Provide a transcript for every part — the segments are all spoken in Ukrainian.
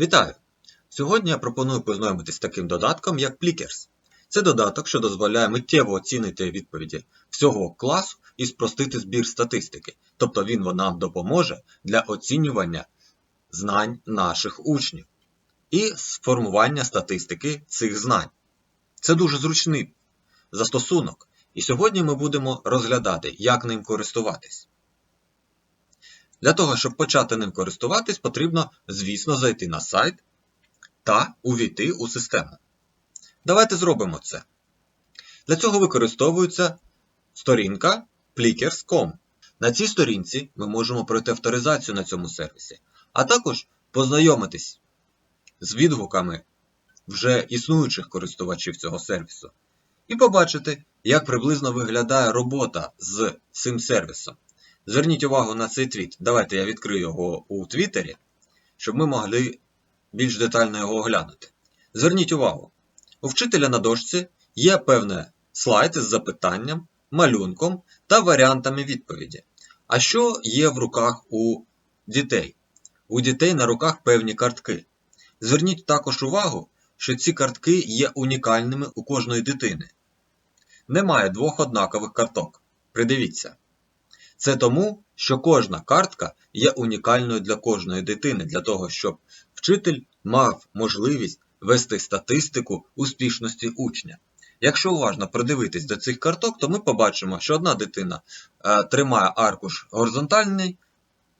Вітаю! Сьогодні я пропоную познайомитись з таким додатком, як Plickers. Це додаток, що дозволяє миттєво оцінити відповіді всього класу і спростити збір статистики. Тобто він нам допоможе для оцінювання знань наших учнів і сформування статистики цих знань. Це дуже зручний застосунок. І сьогодні ми будемо розглядати, як ним користуватись. Для того, щоб почати ним користуватись, потрібно, звісно, зайти на сайт та увійти у систему. Давайте зробимо це. Для цього використовується сторінка Plickers.com. На цій сторінці ми можемо пройти авторизацію на цьому сервісі, а також познайомитись з відгуками вже існуючих користувачів цього сервісу. І побачити, як приблизно виглядає робота з цим сервісом. Зверніть увагу на цей твіт. Давайте я відкрию його у Твіттері, щоб ми могли більш детально його оглянути. Зверніть увагу, у вчителя на дошці є певний слайд з запитанням, малюнком та варіантами відповіді. А що є в руках у дітей? У дітей на руках певні картки. Зверніть також увагу, що ці картки є унікальними у кожної дитини. Немає двох однакових карток. Придивіться. Це тому, що кожна картка є унікальною для кожної дитини, для того, щоб вчитель мав можливість вести статистику успішності учня. Якщо уважно придивитись до цих карток, то ми побачимо, що одна дитина е, тримає аркуш горизонтальний,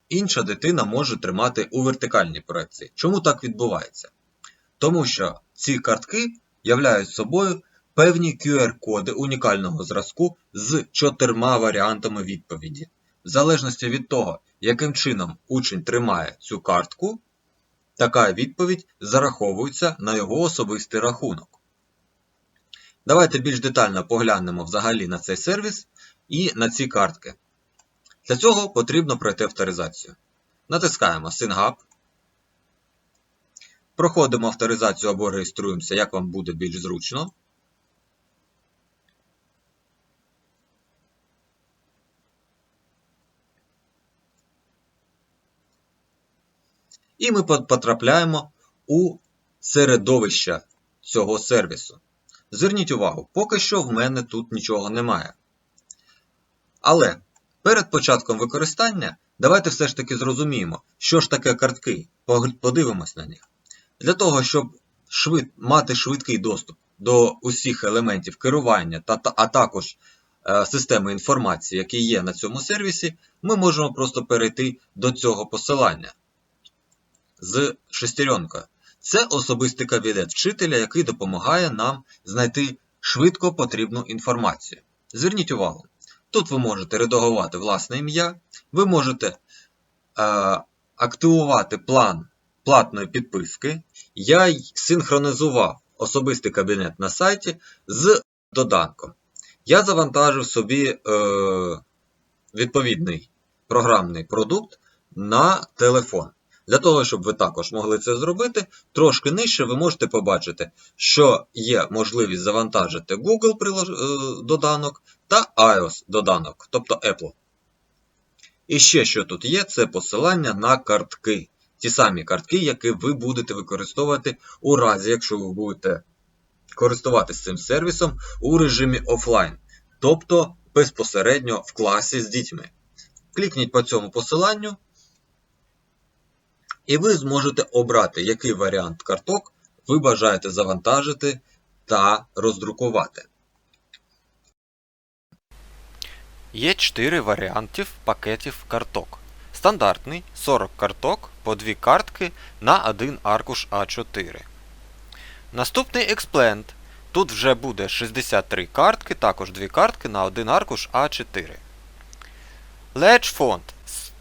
інша дитина може тримати у вертикальній проекції. Чому так відбувається? Тому що ці картки являють собою певні QR-коди унікального зразку з чотирма варіантами відповіді. В залежності від того, яким чином учень тримає цю картку, така відповідь зараховується на його особистий рахунок. Давайте більш детально поглянемо взагалі на цей сервіс і на ці картки. Для цього потрібно пройти авторизацію. Натискаємо SyncUp. Проходимо авторизацію або реєструємося, як вам буде більш зручно. І ми потрапляємо у середовище цього сервісу. Зверніть увагу, поки що в мене тут нічого немає. Але перед початком використання давайте все ж таки зрозуміємо, що ж таке картки. Подивимось на них. Для того, щоб швид, мати швидкий доступ до усіх елементів керування, та, а також е, системи інформації, які є на цьому сервісі, ми можемо просто перейти до цього посилання з шестеренкою. Це особистий кабінет вчителя, який допомагає нам знайти швидко потрібну інформацію. Зверніть увагу, тут ви можете редагувати власне ім'я, ви можете е, активувати план платної підписки. Я синхронізував особистий кабінет на сайті з доданком. Я завантажив собі е, відповідний програмний продукт на телефон. Для того, щоб ви також могли це зробити, трошки нижче ви можете побачити, що є можливість завантажити Google е, доданок та iOS доданок, тобто Apple. І ще що тут є, це посилання на картки. Ті самі картки, які ви будете використовувати у разі, якщо ви будете користуватися цим сервісом у режимі офлайн, тобто безпосередньо в класі з дітьми. Клікніть по цьому посиланню. І ви зможете обрати, який варіант карток ви бажаєте завантажити та роздрукувати. Є 4 варіантів пакетів карток. Стандартний 40 карток по 2 картки на один аркуш А4. Наступний Explained. Тут вже буде 63 картки, також 2 картки на один аркуш А4. Ledge Font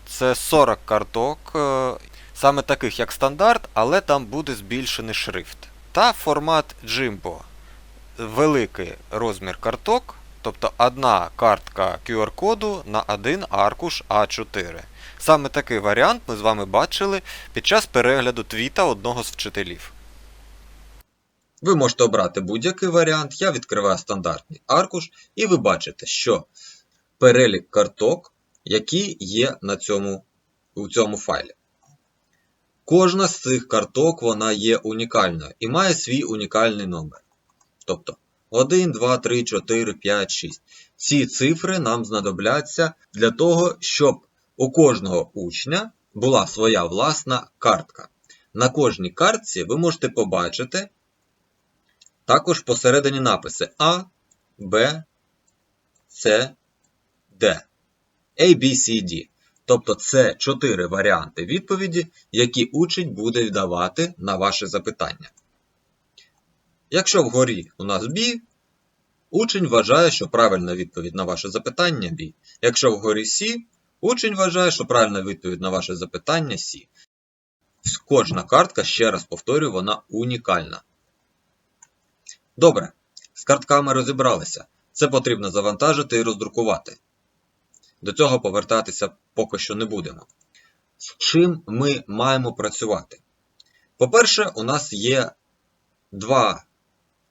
це 40 карток е, саме таких як стандарт, але там буде збільшений шрифт. Та формат Jimbo. Великий розмір карток, тобто одна картка QR-коду на один аркуш А4. Саме такий варіант ми з вами бачили під час перегляду твіта одного з вчителів. Ви можете обрати будь-який варіант. Я відкриваю стандартний аркуш, і ви бачите, що перелік карток, які є на цьому, у цьому файлі. Кожна з цих карток вона є унікальною і має свій унікальний номер. Тобто 1, 2, 3, 4, 5, 6. Ці цифри нам знадобляться для того, щоб у кожного учня була своя власна картка. На кожній картці ви можете побачити також посередині написи А, Б, С, Д. A, B, C, D. Тобто це чотири варіанти відповіді, які учень буде віддавати на ваше запитання. Якщо вгорі у нас B, учень вважає, що правильна відповідь на ваше запитання B. Якщо вгорі C, учень вважає, що правильна відповідь на ваше запитання C. Кожна картка, ще раз повторюю, вона унікальна. Добре, з картками розібралися. Це потрібно завантажити і роздрукувати. До цього повертатися поки що не будемо. З чим ми маємо працювати? По-перше, у нас є два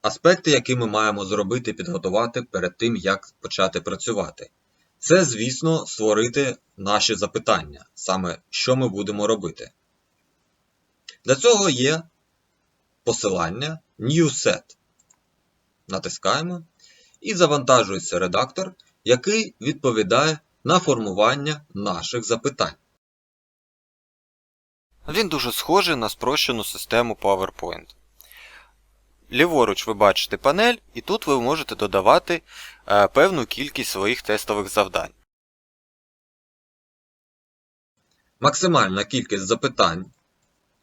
аспекти, які ми маємо зробити, підготувати перед тим, як почати працювати. Це, звісно, створити наші запитання, саме що ми будемо робити. Для цього є посилання New Set. Натискаємо і завантажується редактор, який відповідає на формування наших запитань. Він дуже схожий на спрощену систему PowerPoint. Ліворуч ви бачите панель, і тут ви можете додавати е, певну кількість своїх тестових завдань. Максимальна кількість запитань,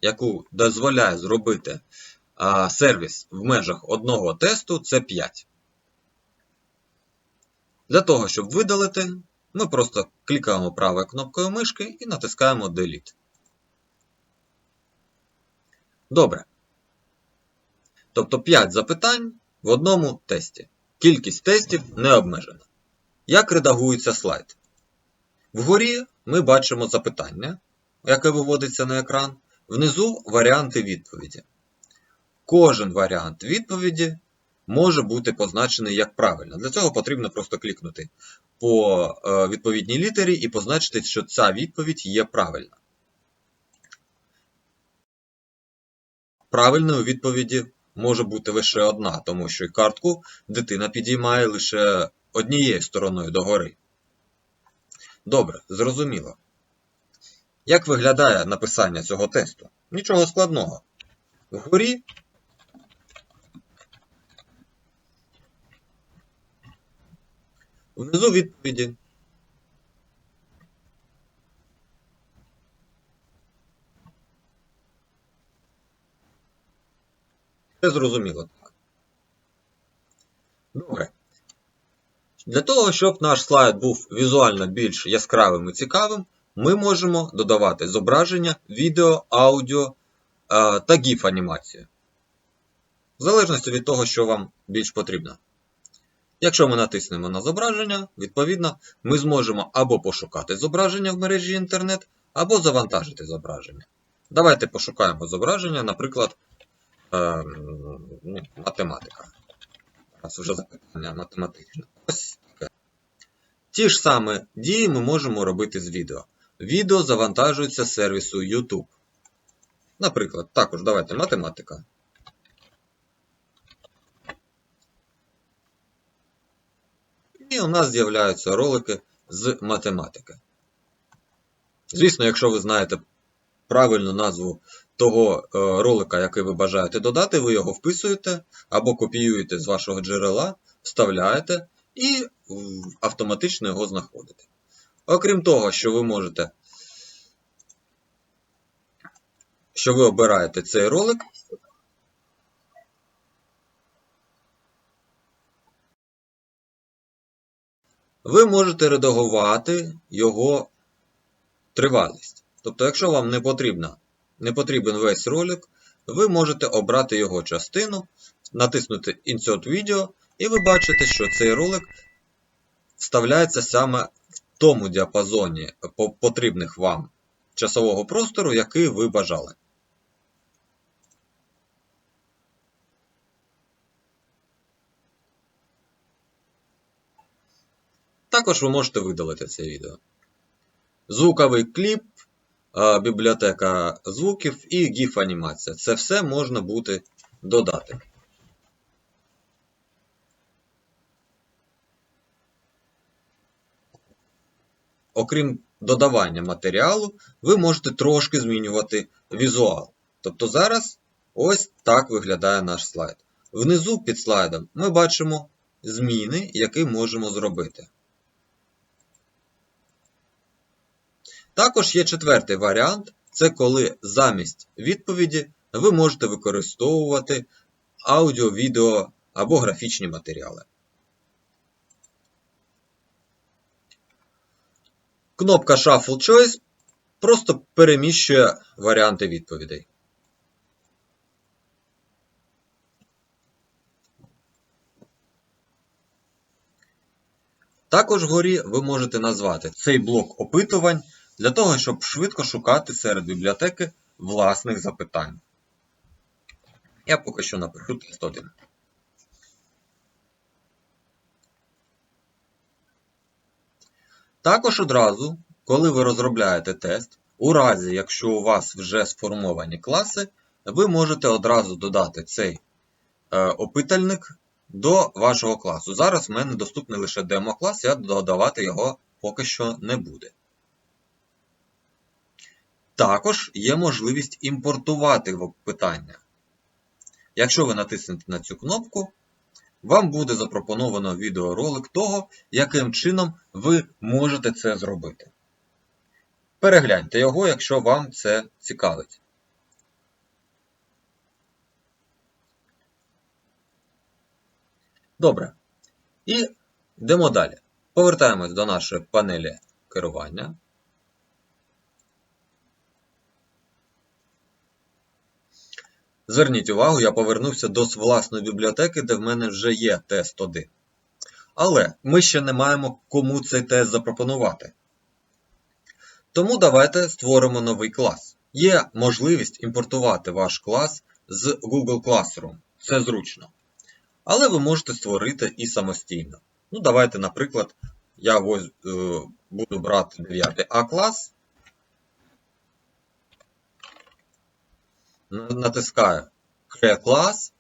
яку дозволяє зробити а, сервіс в межах одного тесту, це 5. Для того, щоб видалити, ми просто клікаємо правою кнопкою мишки і натискаємо Delete. Добре. Тобто 5 запитань в одному тесті. Кількість тестів не обмежена. Як редагується слайд? Вгорі ми бачимо запитання, яке виводиться на екран. Внизу варіанти відповіді. Кожен варіант відповіді може бути позначений як правильно. Для цього потрібно просто клікнути по е, відповідній літері і позначити, що ця відповідь є правильна. Правильною відповіді може бути лише одна, тому що картку дитина підіймає лише однією стороною догори. Добре, зрозуміло. Як виглядає написання цього тесту? Нічого складного. Вгорі внизу відповіді. Це зрозуміло. так. Добре. Для того, щоб наш слайд був візуально більш яскравим і цікавим, ми можемо додавати зображення, відео, аудіо е, та GIF анімацію. В залежності від того, що вам більш потрібно. Якщо ми натиснемо на зображення, відповідно, ми зможемо або пошукати зображення в мережі інтернет, або завантажити зображення. Давайте пошукаємо зображення, наприклад, е, математика. Раз вже запитання математичне. Ось таке. Ті ж самі дії ми можемо робити з відео. Відео завантажується з сервісу YouTube. Наприклад, також давайте математика. І у нас з'являються ролики з математики. Звісно, якщо ви знаєте правильну назву того е, ролика, який ви бажаєте додати, ви його вписуєте або копіюєте з вашого джерела, вставляєте і автоматично його знаходите. Окрім того, що ви можете, що ви обираєте цей ролик, ви можете редагувати його тривалість. Тобто, якщо вам не, потрібно, не потрібен весь ролик, ви можете обрати його частину, натиснути Insert Video, і ви бачите, що цей ролик вставляється саме в тому діапазоні потрібних вам часового простору, який ви бажали. Також ви можете видалити це відео. Звуковий кліп бібліотека звуків і GIF-анімація. Це все можна буде додати. Окрім додавання матеріалу, ви можете трошки змінювати візуал. Тобто зараз ось так виглядає наш слайд. Внизу під слайдом ми бачимо зміни, які можемо зробити. Також є четвертий варіант це коли замість відповіді ви можете використовувати аудіо, відео або графічні матеріали. Кнопка Shuffle Choice просто переміщує варіанти відповідей. Також вгорі ви можете назвати цей блок опитувань для того, щоб швидко шукати серед бібліотеки власних запитань. Я поки що напишу тест 1. Також одразу, коли ви розробляєте тест, у разі, якщо у вас вже сформовані класи, ви можете одразу додати цей е, опитальник до вашого класу. Зараз в мене доступний лише демо-клас, я додавати його поки що не буде. Також є можливість імпортувати питання. Якщо ви натиснете на цю кнопку, вам буде запропоновано відеоролик того, яким чином ви можете це зробити. Перегляньте його, якщо вам це цікавить. Добре. І йдемо далі. Повертаємось до нашої панелі керування. Зверніть увагу, я повернувся до власної бібліотеки, де в мене вже є тест 1. Але ми ще не маємо кому цей тест запропонувати. Тому давайте створимо новий клас. Є можливість імпортувати ваш клас з Google Classroom. Це зручно. Але ви можете створити і самостійно. Ну, давайте, наприклад, я ось, е, буду брати 9 А клас. Натискаю Create клас.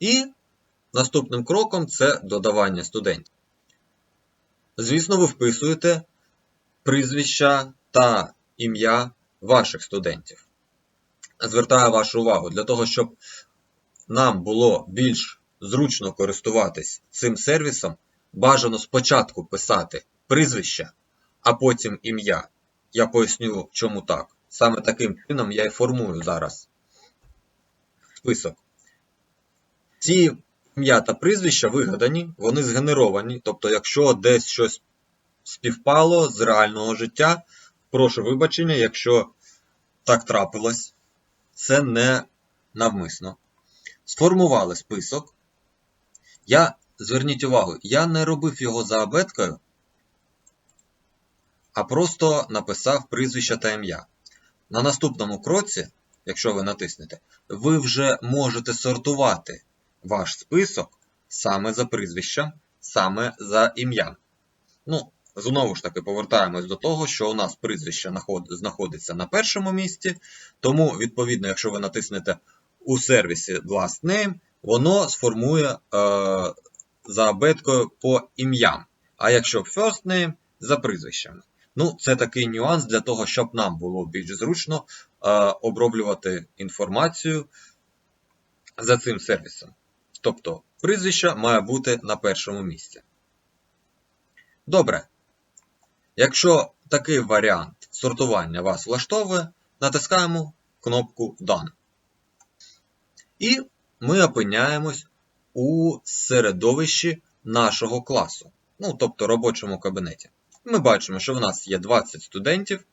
І наступним кроком це додавання студентів. Звісно, ви вписуєте прізвища та ім'я ваших студентів. Звертаю вашу увагу для того, щоб нам було більш зручно користуватись цим сервісом, бажано спочатку писати прізвище, а потім ім'я. Я поясню, чому так. Саме таким чином я і формую зараз список. Ці ім'я та прізвища вигадані, вони згенеровані. Тобто, якщо десь щось співпало з реального життя, прошу вибачення, якщо так трапилось, це не навмисно. Сформували список. Я, зверніть увагу, я не робив його за абеткою, а просто написав прізвище та ім'я. На наступному кроці, якщо ви натиснете, ви вже можете сортувати ваш список саме за прізвищем, саме за ім'ям. Ну, знову ж таки, повертаємось до того, що у нас прізвище знаходиться на першому місці. Тому, відповідно, якщо ви натиснете у сервісі Last Name, воно сформує е, за абеткою по ім'ям. А якщо First Name за прізвищами. Ну, це такий нюанс для того, щоб нам було більш зручно е, оброблювати інформацію за цим сервісом. Тобто, прізвище має бути на першому місці. Добре. Якщо такий варіант сортування вас влаштовує, натискаємо кнопку Done. І ми опиняємось у середовищі нашого класу, ну, тобто робочому кабінеті. Ми бачимо, що в нас є 20 студентів,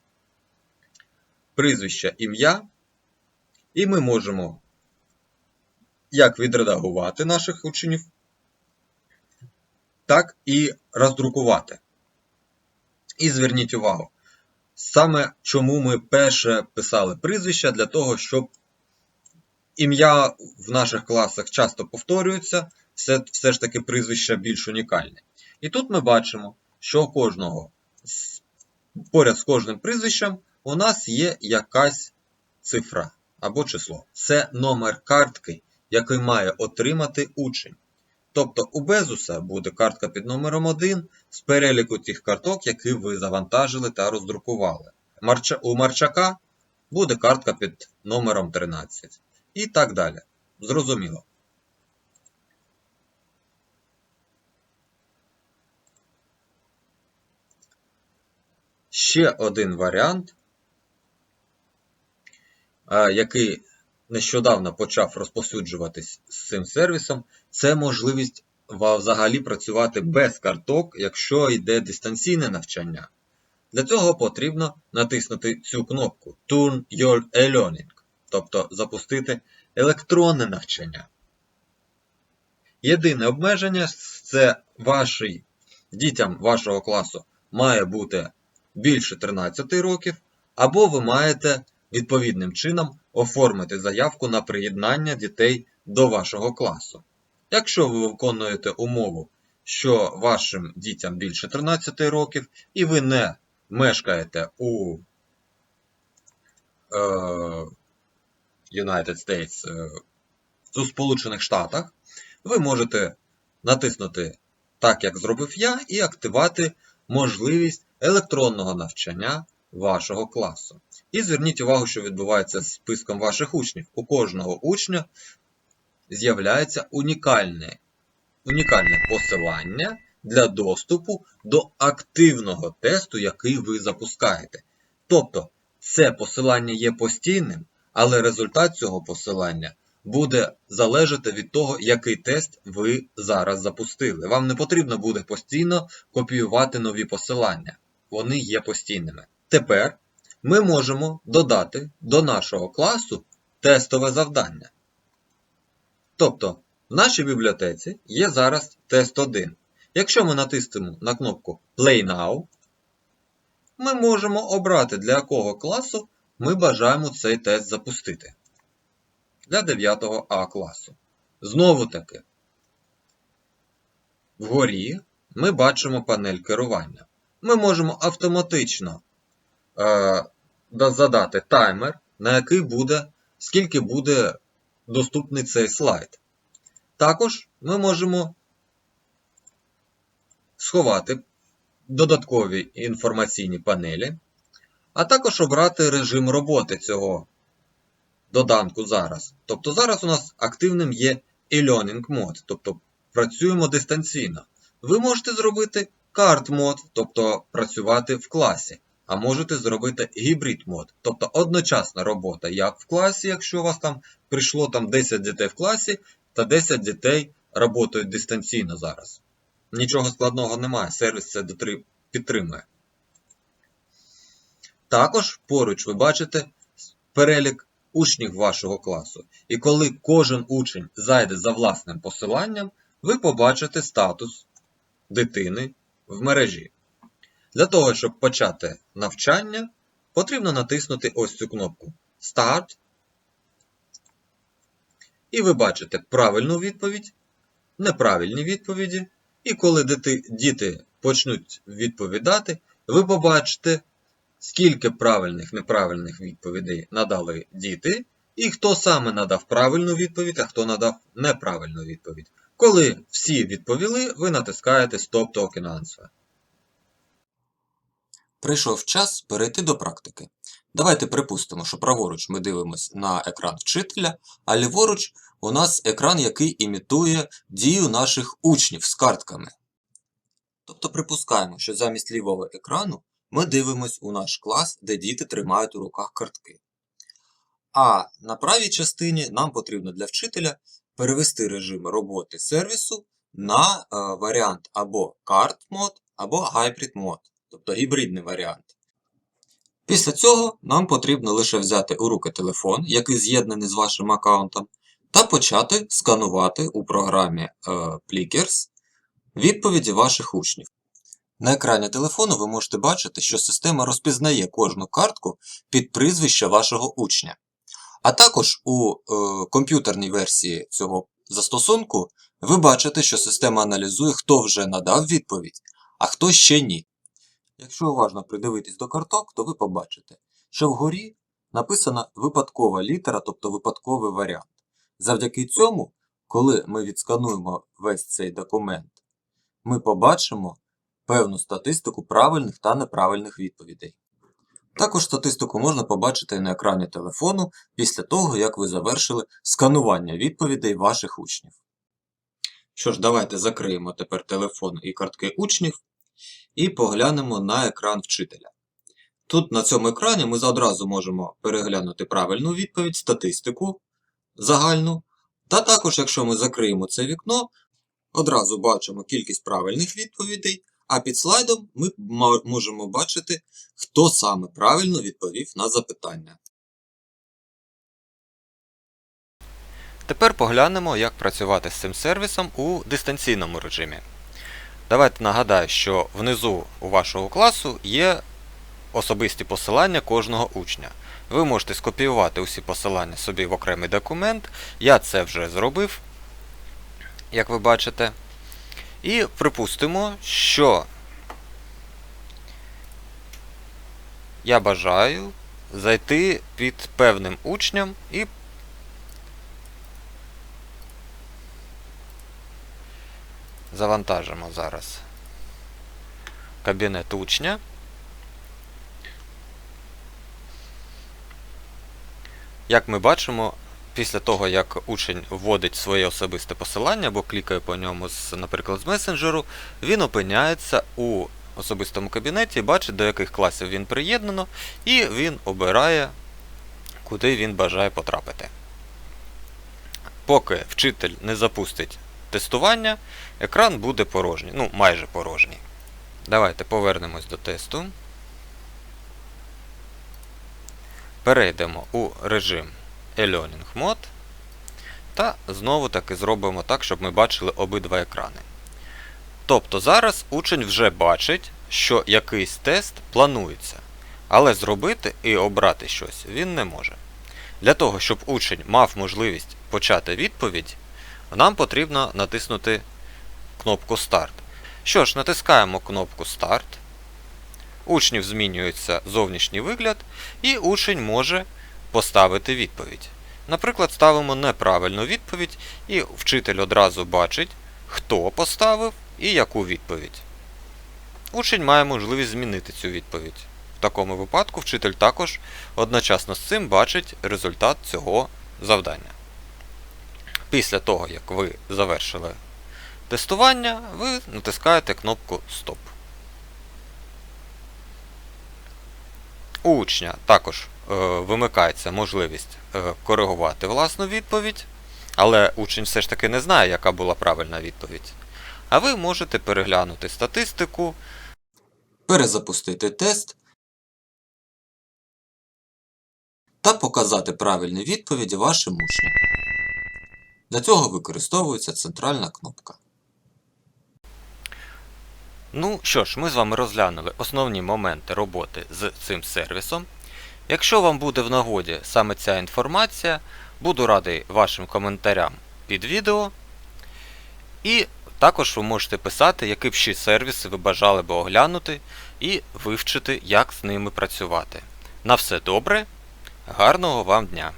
прізвище ім'я, і ми можемо як відредагувати наших учнів, так і роздрукувати. І зверніть увагу, саме чому ми перше писали прізвища для того, щоб ім'я в наших класах часто повторюється, все, все ж таки прізвище більш унікальне. І тут ми бачимо, що кожного поряд з кожним прізвищем у нас є якась цифра або число. Це номер картки, який має отримати учень. Тобто у Безуса буде картка під номером 1 з переліку тих карток, які ви завантажили та роздрукували. У Марчака буде картка під номером 13. І так далі. Зрозуміло. Ще один варіант, який нещодавно почав розповсюджуватись з цим сервісом, це можливість взагалі працювати без карток, якщо йде дистанційне навчання. Для цього потрібно натиснути цю кнопку Turn Your e-learning, тобто запустити електронне навчання. Єдине обмеження це вашій, дітям вашого класу має бути більше 13 років, або ви маєте відповідним чином оформити заявку на приєднання дітей до вашого класу. Якщо ви виконуєте умову, що вашим дітям більше 13 років, і ви не мешкаєте у е, United States, е, у Сполучених Штатах, ви можете натиснути так, як зробив я, і активувати можливість електронного навчання вашого класу. І зверніть увагу, що відбувається з списком ваших учнів. У кожного учня з'являється унікальне, унікальне посилання для доступу до активного тесту, який ви запускаєте. Тобто, це посилання є постійним, але результат цього посилання буде залежати від того, який тест ви зараз запустили. Вам не потрібно буде постійно копіювати нові посилання. Вони є постійними. Тепер ми можемо додати до нашого класу тестове завдання. Тобто, в нашій бібліотеці є зараз тест 1. Якщо ми натиснемо на кнопку Play Now, ми можемо обрати, для якого класу ми бажаємо цей тест запустити. Для 9 А класу. Знову таки, вгорі ми бачимо панель керування. Ми можемо автоматично е, задати таймер, на який буде, скільки буде доступний цей слайд. Також ми можемо сховати додаткові інформаційні панелі, а також обрати режим роботи цього доданку зараз. Тобто зараз у нас активним є e-learning мод, тобто працюємо дистанційно. Ви можете зробити карт мод, тобто працювати в класі. А можете зробити гібрид мод, тобто одночасна робота як в класі, якщо у вас там прийшло там 10 дітей в класі, та 10 дітей працюють дистанційно зараз. Нічого складного немає, сервіс це підтримує. Також поруч ви бачите перелік учнів вашого класу. І коли кожен учень зайде за власним посиланням, ви побачите статус дитини в мережі. Для того, щоб почати навчання, потрібно натиснути ось цю кнопку Start. І ви бачите правильну відповідь, неправильні відповіді. І коли діти почнуть відповідати, ви побачите, скільки правильних неправильних відповідей надали діти, і хто саме надав правильну відповідь, а хто надав неправильну відповідь. Коли всі відповіли, ви натискаєте Stop Token Answer. Прийшов час перейти до практики. Давайте припустимо, що праворуч ми дивимося на екран вчителя, а ліворуч у нас екран, який імітує дію наших учнів з картками. Тобто припускаємо, що замість лівого екрану ми дивимося у наш клас, де діти тримають у руках картки. А на правій частині нам потрібно для вчителя перевести режим роботи сервісу на е, варіант або Card мод, або Hybrid мод, тобто гібридний варіант. Після цього нам потрібно лише взяти у руки телефон, який з'єднаний з вашим аккаунтом, та почати сканувати у програмі е, Plickers відповіді ваших учнів. На екрані телефону ви можете бачити, що система розпізнає кожну картку під прізвище вашого учня. А також у е, комп'ютерній версії цього застосунку ви бачите, що система аналізує, хто вже надав відповідь, а хто ще ні. Якщо уважно придивитись до карток, то ви побачите, що вгорі написана випадкова літера, тобто випадковий варіант. Завдяки цьому, коли ми відскануємо весь цей документ, ми побачимо певну статистику правильних та неправильних відповідей. Також статистику можна побачити на екрані телефону після того, як ви завершили сканування відповідей ваших учнів. Що ж, давайте закриємо тепер телефон і картки учнів і поглянемо на екран вчителя. Тут на цьому екрані ми одразу можемо переглянути правильну відповідь, статистику загальну. Та також, якщо ми закриємо це вікно, одразу бачимо кількість правильних відповідей, а під слайдом ми можемо бачити, хто саме правильно відповів на запитання. Тепер поглянемо, як працювати з цим сервісом у дистанційному режимі. Давайте нагадаю, що внизу у вашого класу є особисті посилання кожного учня. Ви можете скопіювати усі посилання собі в окремий документ. Я це вже зробив, як ви бачите. І припустимо, що я бажаю зайти під певним учням і Завантажимо зараз кабінет учня. Як ми бачимо, після того, як учень вводить своє особисте посилання або клікає по ньому, з, наприклад, з месенджеру, він опиняється у особистому кабінеті, бачить, до яких класів він приєднано, і він обирає, куди він бажає потрапити. Поки вчитель не запустить тестування, екран буде порожній, ну майже порожній. Давайте повернемось до тесту. Перейдемо у режим e-learning mode та знову таки зробимо так, щоб ми бачили обидва екрани. Тобто зараз учень вже бачить, що якийсь тест планується, але зробити і обрати щось він не може. Для того, щоб учень мав можливість почати відповідь, нам потрібно натиснути кнопку Старт. Що ж, натискаємо кнопку Старт. Учнів змінюється зовнішній вигляд, і учень може поставити відповідь. Наприклад, ставимо неправильну відповідь, і вчитель одразу бачить, хто поставив і яку відповідь. Учень має можливість змінити цю відповідь. В такому випадку вчитель також одночасно з цим бачить результат цього завдання. Після того, як ви завершили тестування, ви натискаєте кнопку Стоп. У учня також вимикається можливість е, коригувати власну відповідь, але учень все ж таки не знає, яка була правильна відповідь. А ви можете переглянути статистику, Перезапустити тест та показати правильні відповіді вашим учням. Для цього використовується центральна кнопка. Ну що ж, ми з вами розглянули основні моменти роботи з цим сервісом. Якщо вам буде в нагоді саме ця інформація, буду радий вашим коментарям під відео. І також ви можете писати, які б ще сервіси ви бажали би оглянути і вивчити, як з ними працювати. На все добре, гарного вам дня!